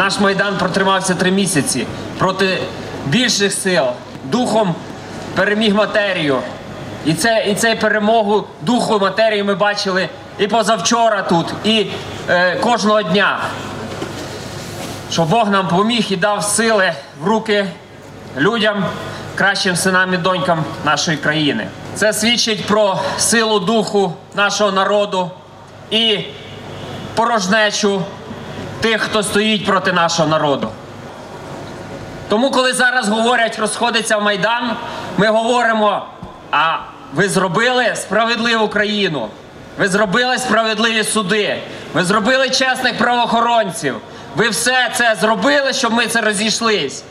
Наш майдан протримався три місяці проти більших сил. Духом переміг матерію. І це і цей перемогу духу матерії ми бачили і позавчора тут, і е, кожного дня. Що Бог нам поміг і дав сили в руки людям, кращим синам і донькам нашої країни. Це свідчить про силу духу нашого народу і порожнечу тих, хто стоїть проти нашого народу. Тому, коли зараз говорять, розходиться Майдан, ми говоримо: а ви зробили справедливу країну, ви зробили справедливі суди, ви зробили чесних правоохоронців. Ви все це зробили, щоб ми це розійшлись.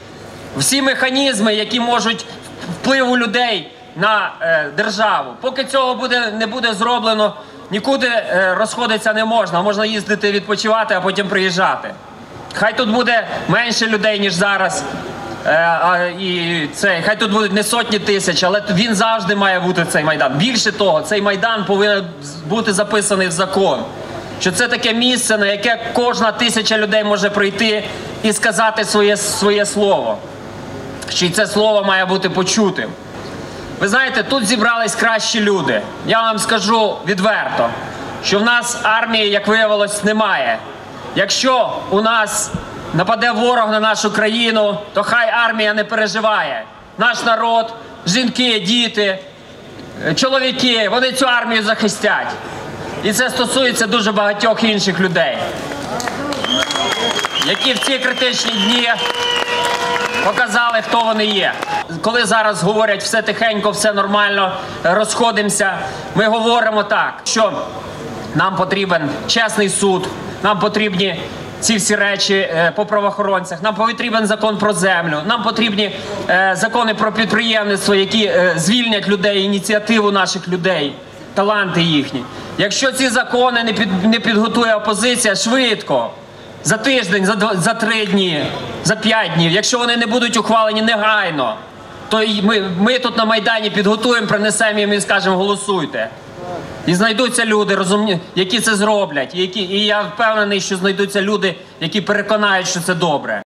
Всі механізми, які можуть впливу людей на е, державу. Поки цього буде, не буде зроблено, нікуди е, розходитися не можна. Можна їздити відпочивати, а потім приїжджати. Хай тут буде менше людей, ніж зараз. Е, і це, хай тут будуть не сотні тисяч, але він завжди має бути цей майдан. Більше того, цей майдан повинен бути записаний в закон. Що це таке місце, на яке кожна тисяча людей може прийти і сказати своє, своє слово. Що це слово має бути почутим. Ви знаєте, тут зібрались кращі люди. Я вам скажу відверто, що в нас армії, як виявилось, немає. Якщо у нас нападе ворог на нашу країну, то хай армія не переживає. Наш народ, жінки, діти, чоловіки, вони цю армію захистять. І це стосується дуже багатьох інших людей, які в ці критичні дні показали, хто вони є. Коли зараз говорять все тихенько, все нормально, розходимося, ми говоримо так, що нам потрібен чесний суд, нам потрібні ці всі речі е, по правоохоронцях, нам потрібен закон про землю, нам потрібні е, закони про підприємництво, які е, звільнять людей, ініціативу наших людей, таланти їхні. Якщо ці закони не, під, не підготує опозиція швидко, за тиждень, за, два, за три дні, за п'ять днів, якщо вони не будуть ухвалені негайно, то ми, ми тут на Майдані підготуємо, принесемо їм і скажемо голосуйте. І знайдуться люди, розумні, які це зроблять. І, які, і я впевнений, що знайдуться люди, які переконають, що це добре.